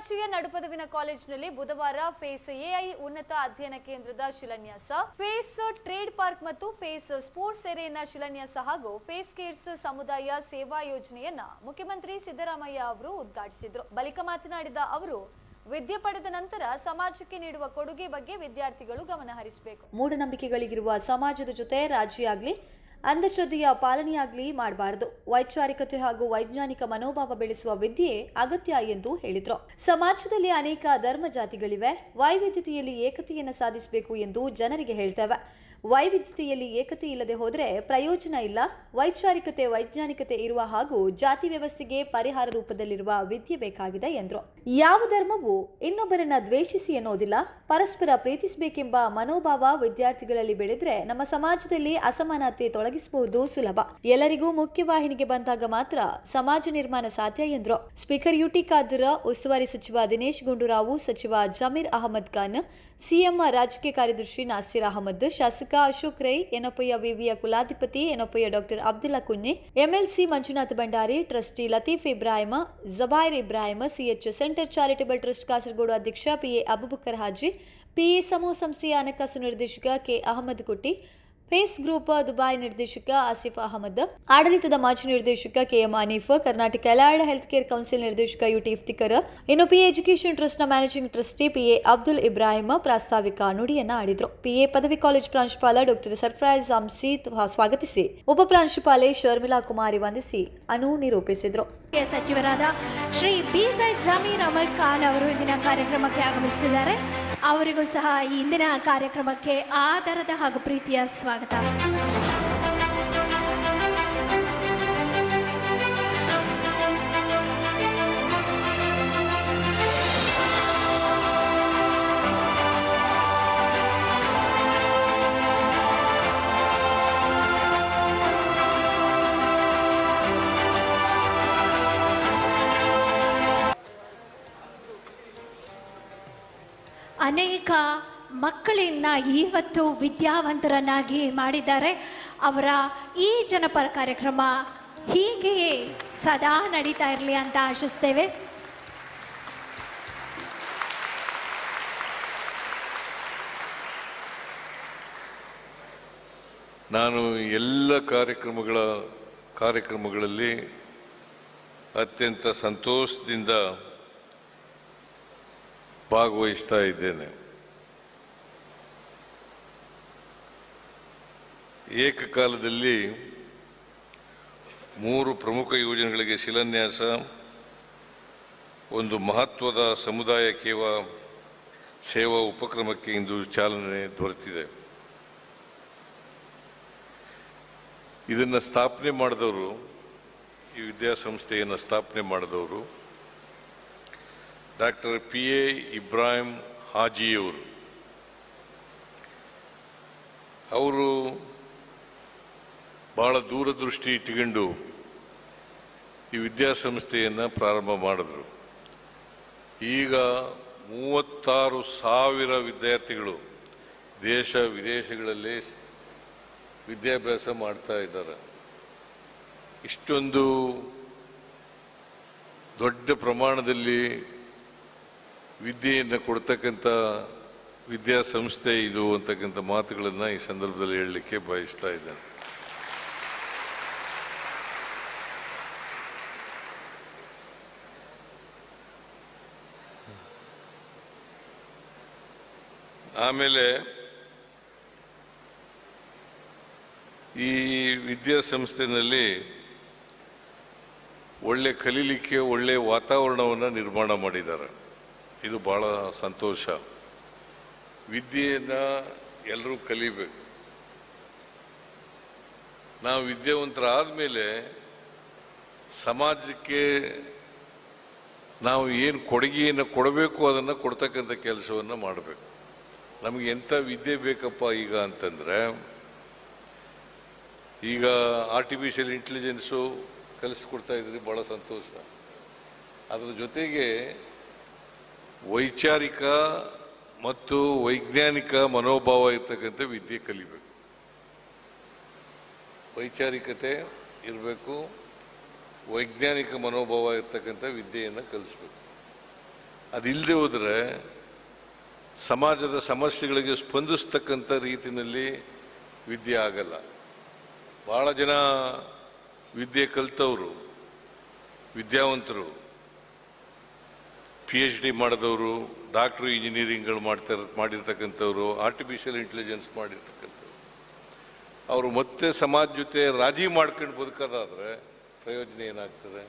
ಅಣ್ಣಾಚಿಯ ನಡುಪದವಿನ ಕಾಲೇಜಿನಲ್ಲಿ ಬುಧವಾರ face AI ಉನ್ನತ ಅಧ್ಯಯನ ಕೇಂದ್ರದ ಶಿಲಾನ್ಯಾಸ, ಫೇಸ್ ಟ್ರೇಡ್ ಪಾರ್ಕ್ ಮತ್ತು ಫೇಸ್ ಸ್ಪೋರ್ಟ್ಸ್ ಸೆರೆಯನ್ನ ಶಿಲಾನ್ಯಾಸ ಹಾಗೂ ಫೇಸ್ ಕೇರ್ಸ್ ಸಮುದಾಯ ಸೇವಾ ಯೋಜನೆಯನ್ನ ಮುಖ್ಯಮಂತ್ರಿ ಸಿದ್ದರಾಮಯ್ಯ ಅವರು ಉದ್ಘಾಟಿಸಿದ್ರು. ಬಳಿಕ ಮಾತನಾಡಿದ ಅವರು, ವಿದ್ಯೆ ಪಡೆದ ನಂತರ ಸಮಾಜಕ್ಕೆ ನೀಡುವ ಕೊಡುಗೆ ಬಗ್ಗೆ ವಿದ್ಯಾರ್ಥಿಗಳು ಗಮನ ಹರಿಸಬೇಕು. ಮೂಢನಂಬಿಕೆಗಳಿಗಿರುವ ಸಮಾಜದ ಜೊತೆ ರಾಜಿಯಾಗ್ಲಿ. ಅಂಧಶ್ರದ್ಧೆಯ ಪಾಲನೆಯಾಗಲಿ ಮಾಡಬಾರದು. ವೈಚಾರಿಕತೆ ಹಾಗೂ ವೈಜ್ಞಾನಿಕ ಮನೋಭಾವ ಬೆಳೆಸುವ ವಿದ್ಯೆ ಅಗತ್ಯ ಎಂದು ಹೇಳಿದರು. ಸಮಾಜದಲ್ಲಿ ಅನೇಕ ಧರ್ಮ ಜಾತಿಗಳಿವೆ. ವೈವಿಧ್ಯತೆಯಲ್ಲಿ ಏಕತೆಯನ್ನು ಸಾಧಿಸಬೇಕು ಎಂದು ಜನರಿಗೆ ಹೇಳ್ತೇವೆ. ವೈವಿಧ್ಯತೆಯಲ್ಲಿ ಏಕತೆ ಇಲ್ಲದೆ ಹೋದರೆ ಪ್ರಯೋಜನ ಇಲ್ಲ. ವೈಚಾರಿಕತೆ, ವೈಜ್ಞಾನಿಕತೆ ಇರುವ ಹಾಗೂ ಜಾತಿ ವ್ಯವಸ್ಥೆಗೆ ಪರಿಹಾರ ರೂಪದಲ್ಲಿರುವ ವಿದ್ಯೆ ಬೇಕಾಗಿದೆ ಎಂದರು. ಯಾವ ಧರ್ಮವು ಇನ್ನೊಬ್ಬರನ್ನ ದ್ವೇಷಿಸಿ ಎನ್ನುವುದಿಲ್ಲ ಪರಸ್ಪರ ಪ್ರೀತಿಸಬೇಕೆಂಬ ಮನೋಭಾವ ವಿದ್ಯಾರ್ಥಿಗಳಲ್ಲಿ ಬೆಳೆದ್ರೆ ನಮ್ಮ ಸಮಾಜದಲ್ಲಿ ಅಸಮಾನತೆ ತೊಲಗಿಸಬಹುದು ಸುಲಭ. ಎಲ್ಲರಿಗೂ ಮುಖ್ಯವಾಹಿನಿಗೆ ಬಂದಾಗ ಮಾತ್ರ ಸಮಾಜ ನಿರ್ಮಾಣ ಸಾಧ್ಯ ಎಂದರು. ಸ್ಪೀಕರ್ ಯುಟಿ ಖಾದರ್, ಉಸ್ತುವಾರಿ ಸಚಿವ ದಿನೇಶ್ ಗುಂಡೂರಾವ್, ಸಚಿವ ಜಮೀರ್ ಅಹಮದ್ ಖಾನ್, ಸಿಎಂ ರಾಜಕೀಯ ಕಾರ್ಯದರ್ಶಿ ನಾಸಿರ್ ಅಹಮದ್, ಶಾಸಕ ಅಶೋಕ್ ರೈ ಎನಪಯ್ಯ ವಿವಿಯ ಕುಲಾಧಿಪತಿ Yenepoya doctor Abdulla Kunhi MLC Manjunath Bhandari trustee Latheef Ibrahim Jubair Ibrahim CH centre charitable trust Kasaragod ಅಧ್ಯಕ್ಷ ಪಿಎ ಅಬುಬಕರ್ ಹಾಜಿ ಪಿಎ ಸಮೂಹ ಸಂಸ್ಥೆಯ ಹಣಕಾಸು ನಿರ್ದೇಶಕ ಕೆ ಅಹಮದ್ ಕುಟ್ಟಿ PACE group Dubai ನಿರ್ದೇಶಕ ಆಸಿಫ್ ಅಹಮದ್, ಆಡಳಿತದ ಮಾಜಿ ನಿರ್ದೇಶಕ KM Aneef Karnataka allied health care council ನಿರ್ದೇಶಕ ಯುಟಿ ಇಫ್ತಿಕರ್, ಇನ್ನು ಪಿ ಎಜುಕೇಷನ್ ಟ್ರಸ್ಟ್ನ managing trustee PA Abdul Ibrahim ಪ್ರಾಸ್ತಾವಿಕ ನುಡಿಯನ್ನ ಆಡಿದ್ರು. ಪಿಎ ಪದವಿ ಕಾಲೇಜ್ ಪ್ರಾಂಶುಪಾಲ ಡಾಕ್ಟರ್ ಸರ್ಪ್ರೈಸ್ ಅಂಸಿ ಸ್ವಾಗತಿಸಿ. ಉಪ ಪ್ರಾಂಶುಪಾಲೆ ಶರ್ಮಿಲಾ ಕುಮಾರಿ ವಂದಿಸಿ ಅನು ನಿರೂಪಿಸಿದ್ರು. ಕೆ ಸಚಿವರಾದ ಶ್ರೀ ಬಿ ಜಮೀರ್ ಅಹಮದ್ ಖಾನ್ ಅವರು ಇಂದಿನ ಕಾರ್ಯಕ್ರಮಕ್ಕೆ ಆಗಮಿಸಿದ್ದಾರೆ. ಅವರಿಗೂ ಸಹ ಈ ಇಂದಿನ ಕಾರ್ಯಕ್ರಮಕ್ಕೆ ಆಧಾರದ ಹಾಗೂ ಪ್ರೀತಿಯ ಸ್ವಾಗತ. ಅನೇಕ ಮಕ್ಕಳನ್ನ ಇವತ್ತು ವಿದ್ಯಾವಂತರನ್ನಾಗಿ ಮಾಡಿದ್ದಾರೆ. ಅವರ ಈ ಜನಪರ ಕಾರ್ಯಕ್ರಮ ಹೀಗೆಯೇ ಸದಾ ನಡೀತಾ ಇರಲಿ ಅಂತ ಆಶಿಸ್ತೇವೆ. ನಾನು ಎಲ್ಲ ಕಾರ್ಯಕ್ರಮಗಳ ಕಾರ್ಯಕ್ರಮಗಳಲ್ಲಿ ಅತ್ಯಂತ ಸಂತೋಷದಿಂದ ಭಾಗವಹಿಸ್ತಾ ಇದ್ದೇನೆ. ಏಕಕಾಲದಲ್ಲಿ ಮೂರು ಪ್ರಮುಖ ಯೋಜನೆಗಳಿಗೆ ಶಿಲಾನ್ಯಾಸ, ಒಂದು ಮಹತ್ವದ ಸಮುದಾಯ ಕೇವ ಸೇವಾ ಉಪಕ್ರಮಕ್ಕೆ ಇಂದು ಚಾಲನೆ ದೊರೆತಿದೆ. ಇದನ್ನು ಸ್ಥಾಪನೆ ಮಾಡಿದವರು ಈ ವಿದ್ಯಾಸಂಸ್ಥೆಯನ್ನು ಸ್ಥಾಪನೆ ಮಾಡಿದವರು ಡಾಕ್ಟರ್ ಪಿ ಎ ಇಬ್ರಾಹಿಂ ಹಾಜಿಯವರು. ಅವರು ಬಹಳ ದೂರದೃಷ್ಟಿ ಇಟ್ಟುಕೊಂಡು ಈ ವಿದ್ಯಾಸಂಸ್ಥೆಯನ್ನು ಪ್ರಾರಂಭ ಮಾಡಿದ್ರು. ಈಗ ಮೂವತ್ತಾರು ಸಾವಿರ ವಿದ್ಯಾರ್ಥಿಗಳು ದೇಶ ವಿದೇಶಗಳಲ್ಲಿ ವಿದ್ಯಾಭ್ಯಾಸ ಮಾಡ್ತಾ ಇದ್ದಾರೆ. ಇಷ್ಟೊಂದು ದೊಡ್ಡ ಪ್ರಮಾಣದಲ್ಲಿ ವಿದ್ಯೆಯನ್ನು ಕೊಡ್ತಕ್ಕಂಥ ವಿದ್ಯಾಸಂಸ್ಥೆ ಇದು ಅಂತಕ್ಕಂಥ ಮಾತುಗಳನ್ನು ಈ ಸಂದರ್ಭದಲ್ಲಿ ಹೇಳಲಿಕ್ಕೆ ಬಯಸ್ತಾ ಇದ್ದೇನೆ. ಆಮೇಲೆ ಈ ವಿದ್ಯಾಸಂಸ್ಥೆನಲ್ಲಿ ಒಳ್ಳೆ ಕಲೀಲಿಕ್ಕೆ ಒಳ್ಳೆ ವಾತಾವರಣವನ್ನು ನಿರ್ಮಾಣ ಮಾಡಿದ್ದಾರೆ. ಇದು ಬಹಳ ಸಂತೋಷ. ವಿದ್ಯೆಯನ್ನು ಎಲ್ಲರೂ ಕಲಿಬೇಕು. ನಾವು ವಿದ್ಯಾವಂತರಾದ ಮೇಲೆ ಸಮಾಜಕ್ಕೆ ನಾವು ಏನು ಕೊಡುಗೆಯನ್ನು ಕೊಡಬೇಕು ಅದನ್ನು ಕೊಡ್ತಕ್ಕಂಥ ಕೆಲಸವನ್ನು ಮಾಡಬೇಕು. ನಮಗೆ ಎಂಥ ವಿದ್ಯೆ ಬೇಕಪ್ಪ ಈಗ ಅಂತಂದರೆ, ಈಗ ಆರ್ಟಿಫಿಷಿಯಲ್ ಇಂಟೆಲಿಜೆನ್ಸು ಕಲಿಸ್ಕೊಡ್ತಾ ಇದ್ರಿ ಭಾಳ ಸಂತೋಷ. ಅದರ ಜೊತೆಗೆ ವೈಚಾರಿಕ ಮತ್ತು ವೈಜ್ಞಾನಿಕ ಮನೋಭಾವ ಇರ್ತಕ್ಕಂಥ ವಿದ್ಯೆ ಕಲಿಬೇಕು. ವೈಚಾರಿಕತೆ ಇರಬೇಕು, ವೈಜ್ಞಾನಿಕ ಮನೋಭಾವ ಇರ್ತಕ್ಕಂಥ ವಿದ್ಯೆಯನ್ನು ಕಲಿಸ್ಬೇಕು. ಅದಿಲ್ಲದೆ ಹೋದರೆ ಸಮಾಜದ ಸಮಸ್ಯೆಗಳಿಗೆ ಸ್ಪಂದಿಸ್ತಕ್ಕಂಥ ರೀತಿಯಲ್ಲಿ ವಿದ್ಯೆ ಆಗಲ್ಲ. ಭಾಳ ಜನ ವಿದ್ಯೆ ಕಲಿತವರು, ವಿದ್ಯಾವಂತರು ಪಿ ಎಚ್ ಡಿ ಮಾಡಿದವರು ಡಾಕ್ಟ್ರು ಇಂಜಿನಿಯರಿಂಗ್ಗಳು ಮಾಡ್ತಾರೆ ಮಾಡಿರ್ತಕ್ಕಂಥವ್ರು ಆರ್ಟಿಫಿಷಿಯಲ್ ಇಂಟೆಲಿಜೆನ್ಸ್ ಮಾಡಿರ್ತಕ್ಕಂಥವ್ರು. ಅವರು ಮತ್ತೆ ಸಮಾಜ ಜೊತೆ ರಾಜಿ ಮಾಡ್ಕೊಂಡು ಬದುಕೋದಾದರೆ ಪ್ರಯೋಜನ ಏನಾಗ್ತದೆ?